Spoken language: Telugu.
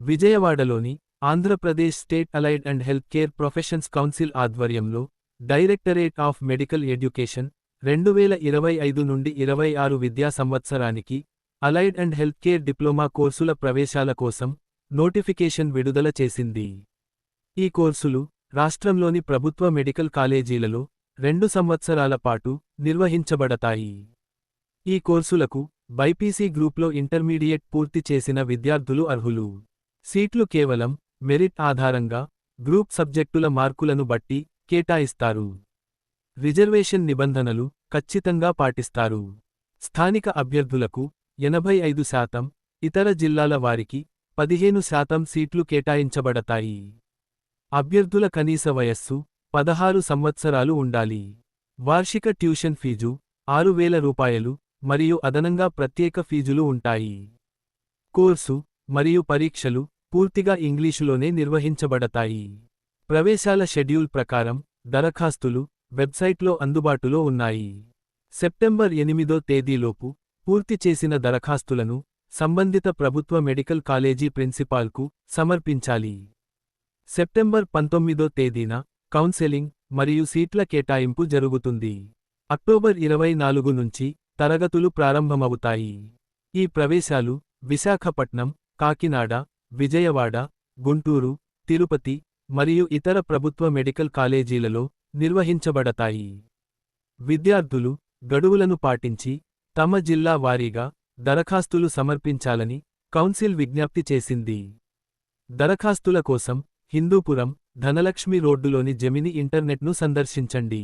విజయవాడలోని Andhra Pradesh state allied and health care professions council ఆధ్వర్యంలో డైరెక్టరేట్ ఆఫ్ మెడికల్ ఎడ్యుకేషన్ రెండు వేల ఇరవై ఐదు నుండి ఇరవై ఆరు విద్యా సంవత్సరానికి allied and health care diploma కోర్సుల ప్రవేశాల కోసం నోటిఫికేషన్ విడుదల చేసింది. ఈ కోర్సులు రాష్ట్రంలోని ప్రభుత్వ మెడికల్ కాలేజీలలో రెండు సంవత్సరాల పాటు నిర్వహించబడతాయి. ఈ కోర్సులకు బైపీసీ గ్రూప్లో ఇంటర్మీడియట్ పూర్తి చేసిన విద్యార్థులు అర్హులు. సీట్లు కేవలం మెరిట్ ఆధారంగా గ్రూప్ సబ్జెక్టుల మార్కులను బట్టి కేటాయిస్తారు. రిజర్వేషన్ నిబంధనలు ఖచ్చితంగా పాటిస్తారు. స్థానిక అభ్యర్థులకు ఎనభై ఐదు శాతం ఇతర జిల్లాల వారికి పదిహేను శాతం సీట్లు కేటాయించబడతాయి. అభ్యర్థుల కనీస వయస్సు పదహారు సంవత్సరాలు ఉండాలి. వార్షిక ట్యూషన్ ఫీజు ఆరు వేల రూపాయలు మరియు అదనంగా ప్రత్యేక ఫీజులు ఉంటాయి. కోర్సు మరియు పరీక్షలు పూర్తిగా ఇంగ్లీషులోనే నిర్వహించబడతాయి. ప్రవేశాల షెడ్యూల్ ప్రకారం దరఖాస్తులు వెబ్సైట్లో అందుబాటులో ఉన్నాయి. సెప్టెంబర్ ఎనిమిదో తేదీలోపు పూర్తి చేసిన దరఖాస్తులను సంబంధిత ప్రభుత్వ మెడికల్ కాలేజీ ప్రిన్సిపాల్కు సమర్పించాలి. సెప్టెంబర్ పంతొమ్మిదో తేదీన కౌన్సెలింగ్ మరియు సీట్ల కేటాయింపు జరుగుతుంది. అక్టోబర్ ఇరవై నాలుగు నుంచి తరగతులు ప్రారంభమవుతాయి. ఈ ప్రవేశాలు విశాఖపట్నం కాకినాడ విజయవాడ గుంటూరు తిరుపతి మరియు ఇతర ప్రభుత్వ మెడికల్ కాలేజీలలో నిర్వహించబడతాయి. విద్యార్థులు గడువులను పాటించి తమ జిల్లా వారీగా దరఖాస్తులు సమర్పించాలని కౌన్సిల్ విజ్ఞప్తి చేసింది. దరఖాస్తుల కోసం హిందూపురం ధనలక్ష్మి రోడ్డులోని జమిని ఇంటర్నెట్ను సందర్శించండి.